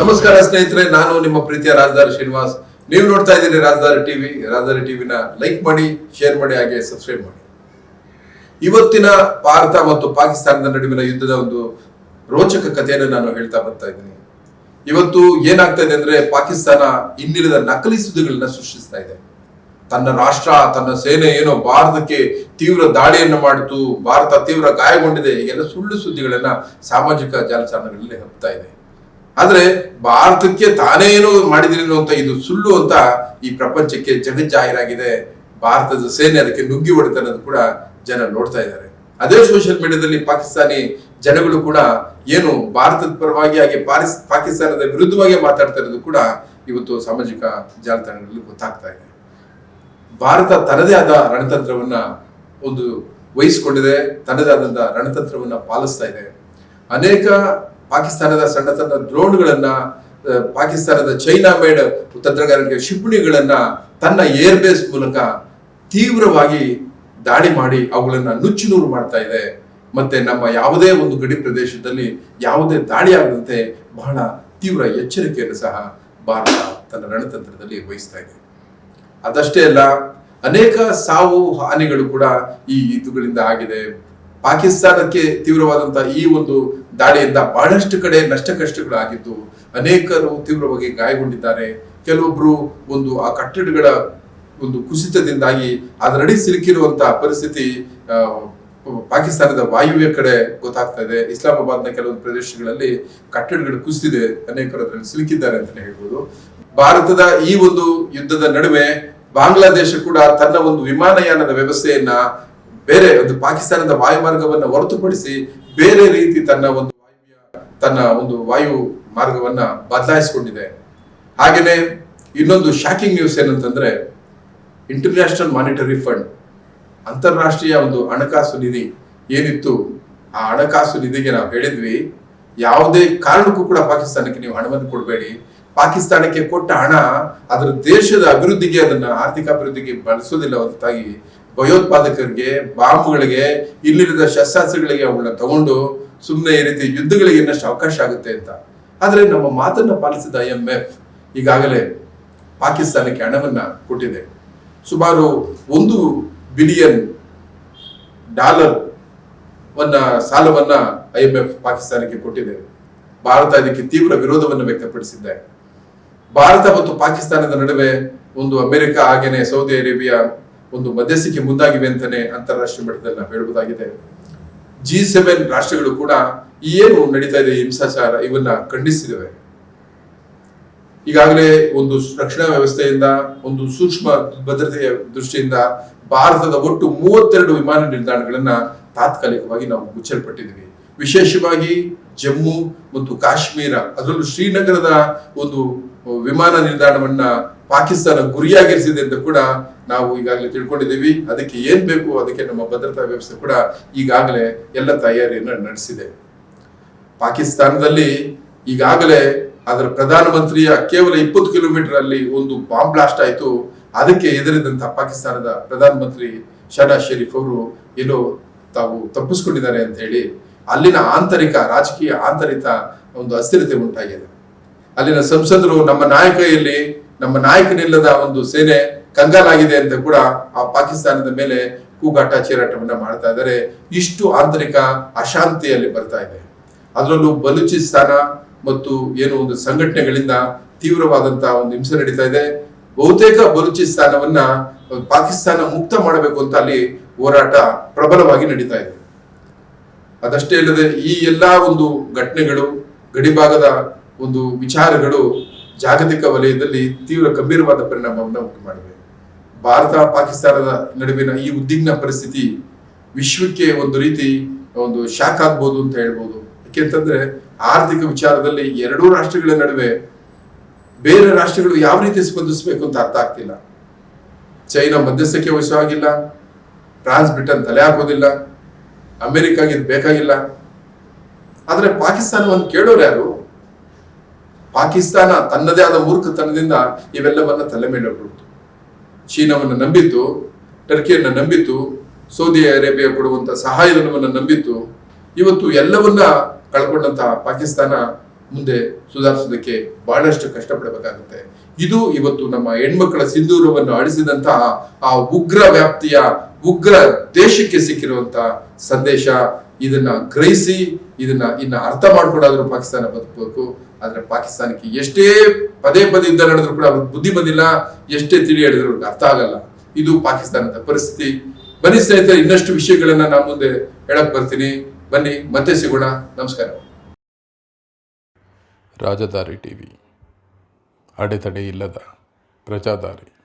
ನಮಸ್ಕಾರ ಸ್ನೇಹಿತರೆ, ನಾನು ನಿಮ್ಮ ಪ್ರೀತಿಯ ರಾಜಧಾರಿ ಶ್ರೀನಿವಾಸ್. ನೀವು ನೋಡ್ತಾ ಇದ್ದೀರಿ ರಾಜಧಾರಿ ಟಿವಿ. ರಾಜಧಾರಿ ಟಿವಿನ ಲೈಕ್ ಮಾಡಿ, ಶೇರ್ ಮಾಡಿ, ಹಾಗೆ ಸಬ್ಸ್ಕ್ರೈಬ್ ಮಾಡಿ. ಇವತ್ತಿನ ಭಾರತ ಮತ್ತು ಪಾಕಿಸ್ತಾನದ ನಡುವಿನ ಯುದ್ಧದ ಒಂದು ರೋಚಕ ಕಥೆಯನ್ನು ನಾನು ಹೇಳ್ತಾ ಬರ್ತಾ ಇದ್ದೀನಿ. ಇವತ್ತು ಏನಾಗ್ತಾ ಇದೆ ಅಂದ್ರೆ, ಪಾಕಿಸ್ತಾನ ಇನ್ನಿಲ್ಲದ ನಕಲಿ ಸುದ್ದಿಗಳನ್ನ ಸೃಷ್ಟಿಸ್ತಾ ಇದೆ. ತನ್ನ ರಾಷ್ಟ್ರ, ತನ್ನ ಸೇನೆ ಏನೋ ಭಾರತಕ್ಕೆ ತೀವ್ರ ದಾಳಿಯನ್ನು ಮಾಡಿತು, ಭಾರತ ತೀವ್ರ ಗಾಯಗೊಂಡಿದೆ ಎಲ್ಲ ಸುಳ್ಳು ಸುದ್ದಿಗಳನ್ನ ಸಾಮಾಜಿಕ ಜಾಲತಾಣಗಳಲ್ಲಿ ಹಬ್ತಾ ಇದೆ. ಆದ್ರೆ ಭಾರತಕ್ಕೆ ತಾನೇ ಏನು ಮಾಡಿದಿರಿ ಅಂತ ಇದು ಸುಳ್ಳು ಅಂತ ಈ ಪ್ರಪಂಚಕ್ಕೆ ಜಗಜ್ಜಾಹೀರಾಗಿದೆ. ಭಾರತದ ಸೇನೆ ಅದಕ್ಕೆ ನುಗ್ಗಿ ಹೊಡಿತ ಅನ್ನೋದು ಕೂಡ ಜನ ನೋಡ್ತಾ ಇದ್ದಾರೆ. ಅದೇ ಸೋಷಿಯಲ್ ಮೀಡಿಯಾದಲ್ಲಿ ಪಾಕಿಸ್ತಾನಿ ಜನಗಳು ಕೂಡ ಏನು ಭಾರತದ ಪರವಾಗಿ ಹಾಗೆ ಪಾರಿಸ್, ಪಾಕಿಸ್ತಾನದ ವಿರುದ್ಧವಾಗಿ ಮಾತಾಡ್ತಾ ಇರೋದು ಕೂಡ ಇವತ್ತು ಸಾಮಾಜಿಕ ಜಾಲತಾಣಗಳಲ್ಲಿ ಗೊತ್ತಾಗ್ತಾ ಇದೆ. ಭಾರತ ತನ್ನದೇ ಆದ ರಣತಂತ್ರವನ್ನ ಒಂದು ವಹಿಸಿಕೊಂಡಿದೆ, ತನ್ನದೇ ಆದಂತಹ ರಣತಂತ್ರವನ್ನ ಪಾಲಿಸ್ತಾ ಇದೆ. ಅನೇಕ ಪಾಕಿಸ್ತಾನದ ಸಣ್ಣ ಸಣ್ಣ ಡ್ರೋನ್ಗಳನ್ನ ಪಾಕಿಸ್ತಾನದ ಚೈನಾ ಮೇಡ್ ತಂತ್ರಗಾರಿಕೆ ಕ್ಷಿಪಣಿಗಳನ್ನ ತನ್ನ ಏರ್ ಬೇಸ್ ಮೂಲಕ ತೀವ್ರವಾಗಿ ದಾಳಿ ಮಾಡಿ ಅವುಗಳನ್ನ ನುಚ್ಚು ನೂರು ಮಾಡ್ತಾ ಇದೆ. ಮತ್ತೆ ನಮ್ಮ ಯಾವುದೇ ಒಂದು ಗಡಿ ಪ್ರದೇಶದಲ್ಲಿ ಯಾವುದೇ ದಾಳಿ ಆಗದಂತೆ ಬಹಳ ತೀವ್ರ ಎಚ್ಚರಿಕೆಯನ್ನು ಸಹ ಭಾರತ ತನ್ನ ರಣತಂತ್ರದಲ್ಲಿ ವಹಿಸ್ತಾ ಇದೆ. ಅದಷ್ಟೇ ಅಲ್ಲ, ಅನೇಕ ಸಾವು ಹಾನಿಗಳು ಕೂಡ ಈ ಯುದ್ಧಗಳಿಂದ ಆಗಿದೆ. ಪಾಕಿಸ್ತಾನಕ್ಕೆ ತೀವ್ರವಾದಂತಹ ಈ ಒಂದು ದಾಳಿಯಿಂದ ಬಹಳಷ್ಟು ಕಡೆ ನಷ್ಟ ಕಷ್ಟಗಳು ಆಗಿದ್ದು ಅನೇಕರು ತೀವ್ರವಾಗಿ ಗಾಯಗೊಂಡಿದ್ದಾರೆ. ಕೆಲವೊಬ್ರು ಒಂದು ಆ ಕಟ್ಟಡಗಳ ಒಂದು ಕುಸಿತದಿಂದಾಗಿ ಅದರಡಿ ಸಿಲುಕಿರುವಂತಹ ಪರಿಸ್ಥಿತಿ ಪಾಕಿಸ್ತಾನದ ವಾಯುವ್ಯ ಕಡೆ ಗೊತ್ತಾಗ್ತಾ ಇದೆ. ಇಸ್ಲಾಮಾಬಾದ್ನ ಕೆಲವೊಂದು ಪ್ರದೇಶಗಳಲ್ಲಿ ಕಟ್ಟಡಗಳು ಕುಸಿದಿದೆ. ಅನೇಕರು ಅದರಲ್ಲಿ ಸಿಲುಕಿದ್ದಾರೆ ಅಂತಲೇ ಹೇಳ್ಬೋದು. ಭಾರತದ ಈ ಒಂದು ಯುದ್ಧದ ನಡುವೆ ಬಾಂಗ್ಲಾದೇಶ ಕೂಡ ತನ್ನ ಒಂದು ವಿಮಾನಯಾನದ ವ್ಯವಸ್ಥೆಯನ್ನ ಬೇರೆ ಒಂದು ಪಾಕಿಸ್ತಾನದ ವಾಯುಮಾರ್ಗವನ್ನು ಹೊರತುಪಡಿಸಿ ಬೇರೆ ರೀತಿ ತನ್ನ ಒಂದು ವಾಯುವ್ಯ ತನ್ನ ಒಂದು ವಾಯು ಮಾರ್ಗವನ್ನ ಬದಲಾಯಿಸಿಕೊಂಡಿದೆ. ಹಾಗೆಯೇ ಇನ್ನೊಂದು ಶಾಕಿಂಗ್ ನ್ಯೂಸ್ ಏನಂತಂದ್ರೆ ಇಂಟರ್ನ್ಯಾಷನಲ್ ಮಾನಿಟರಿ ಫಂಡ್ ಅಂತಾರಾಷ್ಟ್ರೀಯ ಒಂದು ಹಣಕಾಸು ನಿಧಿ ಏನಿತ್ತು, ಆ ಹಣಕಾಸು ನಿಧಿಗೆ ನಾವು ಹೇಳಿದ್ವಿ, ಯಾವುದೇ ಕಾರಣಕ್ಕೂ ಕೂಡ ಪಾಕಿಸ್ತಾನಕ್ಕೆ ನೀವು ಹಣವನ್ನು ಕೊಡಬೇಡಿ. ಪಾಕಿಸ್ತಾನಕ್ಕೆ ಕೊಟ್ಟ ಹಣ ಅದರ ದೇಶದ ಅಭಿವೃದ್ಧಿಗೆ, ಅದನ್ನ ಆರ್ಥಿಕ ಅಭಿವೃದ್ಧಿಗೆ ಬಳಸೋದಿಲ್ಲ ಹೊರತಾಗಿ ಭಯೋತ್ಪಾದಕರಿಗೆ, ಬಾಂಬ್ಗಳಿಗೆ ಇಲ್ಲಿರದ ಶಸ್ತ್ರಾಸ್ತ್ರಗಳಿಗೆ ಅವುಗಳನ್ನ ತಗೊಂಡು ಸುಮ್ಮನೆ ಈ ರೀತಿ ಯುದ್ಧಗಳಿಗೆ ಇನ್ನಷ್ಟು ಅವಕಾಶ ಆಗುತ್ತೆ ಅಂತ. ಆದರೆ ನಮ್ಮ ಮಾತನ್ನ ಪಾಲಿಸಿದ ಐ ಎಂ ಎಫ್ ಈಗಾಗಲೇ ಪಾಕಿಸ್ತಾನಕ್ಕೆ ಹಣವನ್ನ ಕೊಟ್ಟಿದೆ. ಸುಮಾರು ಒಂದು ಬಿಲಿಯನ್ ಡಾಲರ್ ವನ್ನ ಸಾಲವನ್ನ ಐ ಎಂ ಎಫ್ ಪಾಕಿಸ್ತಾನಕ್ಕೆ ಕೊಟ್ಟಿದೆ. ಭಾರತ ಇದಕ್ಕೆ ತೀವ್ರ ವಿರೋಧವನ್ನು ವ್ಯಕ್ತಪಡಿಸಿದೆ. ಭಾರತ ಮತ್ತು ಪಾಕಿಸ್ತಾನದ ನಡುವೆ ಒಂದು ಅಮೆರಿಕ, ಹಾಗೇನೆ ಸೌದಿ ಅರೇಬಿಯಾ ಒಂದು ಮಧ್ಯಸ್ಥಿಕೆ ಮುಂದಾಗಿವೆ ಅಂತಾನೆ ಅಂತಾರಾಷ್ಟ್ರೀಯ ಮಟ್ಟದಲ್ಲಿ ನಾವು ಹೇಳಬಹುದಾಗಿದೆ ಜಿ ಸೆವೆನ್ ರಾಷ್ಟ್ರಗಳು ಕೂಡ ಏನು ನಡೀತಾ ಇದೆ, ಹಿಂಸಾಚಾರ ಇವನ್ನ ಖಂಡಿಸಿದವೆ ಈಗಾಗಲೇ ಒಂದು ರಕ್ಷಣಾ ವ್ಯವಸ್ಥೆಯಿಂದ, ಒಂದು ಸೂಕ್ಷ್ಮ ಭದ್ರತೆಯ ದೃಷ್ಟಿಯಿಂದ ಭಾರತದ ಒಟ್ಟು ಮೂವತ್ತೆರಡು ವಿಮಾನ ನಿಲ್ದಾಣಗಳನ್ನ ತಾತ್ಕಾಲಿಕವಾಗಿ ನಾವು ಮುಚ್ಚಲ್ಪಟ್ಟಿದ್ದೀವಿ. ವಿಶೇಷವಾಗಿ ಜಮ್ಮು ಮತ್ತು ಕಾಶ್ಮೀರ, ಅದರಲ್ಲೂ ಶ್ರೀನಗರದ ಒಂದು ವಿಮಾನ ನಿಲ್ದಾಣವನ್ನ ಪಾಕಿಸ್ತಾನ ಗುರಿಯಾಗಿರಿಸಿದೆ ಅಂತ ಕೂಡ ನಾವು ಈಗಾಗಲೇ ತಿಳ್ಕೊಂಡಿದ್ದೀವಿ. ಅದಕ್ಕೆ ಏನ್ ಬೇಕು, ಅದಕ್ಕೆ ನಮ್ಮ ಭದ್ರತಾ ವ್ಯವಸ್ಥೆ ಕೂಡ ಈಗಾಗಲೇ ಎಲ್ಲ ತಯಾರಿಯನ್ನು ನಡೆಸಿದೆ. ಪಾಕಿಸ್ತಾನದಲ್ಲಿ ಈಗಾಗಲೇ ಅದರ ಪ್ರಧಾನಮಂತ್ರಿಯ ಕೇವಲ ಇಪ್ಪತ್ತು ಕಿಲೋಮೀಟರ್ ಅಲ್ಲಿ ಒಂದು ಬಾಂಬ್ ಬ್ಲಾಸ್ಟ್ ಆಯಿತು. ಅದಕ್ಕೆ ಎದುರಿದಂತಹ ಪಾಕಿಸ್ತಾನದ ಪ್ರಧಾನಮಂತ್ರಿ ಶಹನಾಜ್ ಶರೀಫ್ ಅವರು ಏನೋ ತಾವು ತಪ್ಪಿಸ್ಕೊಂಡಿದ್ದಾರೆ ಅಂತ ಹೇಳಿ ಅಲ್ಲಿನ ಆಂತರಿಕ, ರಾಜಕೀಯ ಆಂತರಿಕ ಒಂದು ಅಸ್ಥಿರತೆ ಉಂಟಾಗಿದೆ. ಅಲ್ಲಿನ ಸಂಸದರು ನಮ್ಮ ನಾಯಕ ಎಲ್ಲಿ ನಮ್ಮ ನಾಯಕನಿಲ್ಲದ ಒಂದು ಸೇನೆ ಕಂಗಾಲಾಗಿದೆ ಅಂತ ಕೂಡ ಆ ಪಾಕಿಸ್ತಾನದ ಮೇಲೆ ಕೂಗಾಟ ಚೀರಾಟವನ್ನ ಮಾಡ್ತಾ ಇದ್ದಾರೆ. ಇಷ್ಟು ಆಂತರಿಕ ಅಶಾಂತಿಯಲ್ಲಿ ಬರ್ತಾ ಇದೆ. ಅದರಲ್ಲೂ ಬಲೂಚಿಸ್ತಾನ ಮತ್ತು ಏನು ಒಂದು ಸಂಘಟನೆಗಳಿಂದ ತೀವ್ರವಾದಂತಹ ಒಂದು ಹಿಂಸೆ ನಡೀತಾ ಇದೆ. ಬಹುತೇಕ ಬಲೂಚಿಸ್ತಾನವನ್ನ ಪಾಕಿಸ್ತಾನ ಮುಕ್ತ ಮಾಡಬೇಕು ಅಂತ ಅಲ್ಲಿ ಹೋರಾಟ ಪ್ರಬಲವಾಗಿ ನಡೀತಾ ಇದೆ. ಅದಷ್ಟೇ ಇಲ್ಲದೆ ಈ ಎಲ್ಲಾ ಒಂದು ಘಟನೆಗಳು ಗಡಿಭಾಗದ ಒಂದು ವಿಚಾರಗಳು ಜಾಗತಿಕ ವಲಯದಲ್ಲಿ ತೀವ್ರ ಗಂಭೀರವಾದ ಪರಿಣಾಮವನ್ನು ಉಂಟು ಮಾಡಿದೆ. ಭಾರತ, ಪಾಕಿಸ್ತಾನದ ನಡುವಿನ ಈ ಉದ್ವಿಗ್ನ ಪರಿಸ್ಥಿತಿ ವಿಶ್ವಕ್ಕೆ ಒಂದು ರೀತಿ, ಒಂದು ಶಾಕ್ ಆಗ್ಬೋದು ಅಂತ ಹೇಳ್ಬೋದು. ಯಾಕೆಂತಂದ್ರೆ ಆರ್ಥಿಕ ವಿಚಾರದಲ್ಲಿ ಎರಡೂ ರಾಷ್ಟ್ರಗಳ ನಡುವೆ ಬೇರೆ ರಾಷ್ಟ್ರಗಳು ಯಾವ ರೀತಿ ಸ್ಪಂದಿಸಬೇಕು ಅಂತ ಅರ್ಥ ಆಗ್ತಿಲ್ಲ. ಚೈನಾ ಮಧ್ಯಸ್ಥಕ್ಕೆ ವಹಿಸೋ ಆಗಿಲ್ಲ, ಫ್ರಾನ್ಸ್, ಬ್ರಿಟನ್ ತಲೆ ಹಾಕೋದಿಲ್ಲ, ಅಮೆರಿಕಾಗೆ ಬೇಕಾಗಿಲ್ಲ. ಆದ್ರೆ ಪಾಕಿಸ್ತಾನವನ್ನು ಕೇಳೋರು ಯಾರು? ಪಾಕಿಸ್ತಾನ ತನ್ನದೇ ಆದ ಮೂರ್ಖತನದಿಂದ ಇವೆಲ್ಲವನ್ನ ತಲೆ ಮೇಲೆ ಚೀನಾವನ್ನು ನಂಬಿತ್ತು, ಟರ್ಕಿಯನ್ನು ನಂಬಿತ್ತು, ಸೌದಿ ಅರೇಬಿಯಾ ಕೊಡುವಂತ ಸಹಾಯಧನವನ್ನು ನಂಬಿತ್ತು. ಇವತ್ತು ಎಲ್ಲವನ್ನ ಕಳ್ಕೊಂಡಂತಹ ಪಾಕಿಸ್ತಾನ ಮುಂದೆ ಸುಧಾರಿಸೋದಕ್ಕೆ ಬಹಳಷ್ಟು ಕಷ್ಟಪಡಬೇಕಾಗುತ್ತೆ. ಇದು ಇವತ್ತು ನಮ್ಮ ಹೆಣ್ಮಕ್ಕಳ ಸಿಂಧೂರವನ್ನು ಅಳಿಸಿದಂತಹ ಆ ಉಗ್ರ ವ್ಯಾಪ್ತಿಯ ಉಗ್ರ ದೇಶಕ್ಕೆ ಸಿಕ್ಕಿರುವಂತಹ ಸಂದೇಶ ಇದನ್ನ ಗ್ರಹಿಸಿ, ಇದನ್ನ ಇನ್ನ ಅರ್ಥ ಮಾಡ್ಕೊಂಡಾದ್ರೂ ಪಾಕಿಸ್ತಾನ ಬದುಕಬೇಕು. ಆದ್ರೆ ಪಾಕಿಸ್ತಾನಕ್ಕೆ ಎಷ್ಟೇ ಪದೇ ಪದೇ ಯುದ್ಧ ನಡೆದ್ರು ಕೂಡ ಅವ್ರಿಗೆ ಬುದ್ಧಿ ಬಂದಿಲ್ಲ, ಎಷ್ಟೇ ತಿಳಿ ಹೇಳಿದ್ರು ಅವ್ರಿಗೆ ಅರ್ಥ ಆಗಲ್ಲ. ಇದು ಪಾಕಿಸ್ತಾನದ ಪರಿಸ್ಥಿತಿ. ಬನ್ನಿ ಸ್ನೇಹಿತರೆ, ಇನ್ನಷ್ಟು ವಿಷಯಗಳನ್ನ ನಾನು ಮುಂದೆ ಹೇಳಕ್ ಬರ್ತೀನಿ. ಬನ್ನಿ, ಮತ್ತೆ ಸಿಗೋಣ. ನಮಸ್ಕಾರ. ರಾಜಧಾರಿ ಟಿವಿ. ಅಡೆತಡೆ ಇಲ್ಲದ ಪ್ರಜಾದಾರಿ.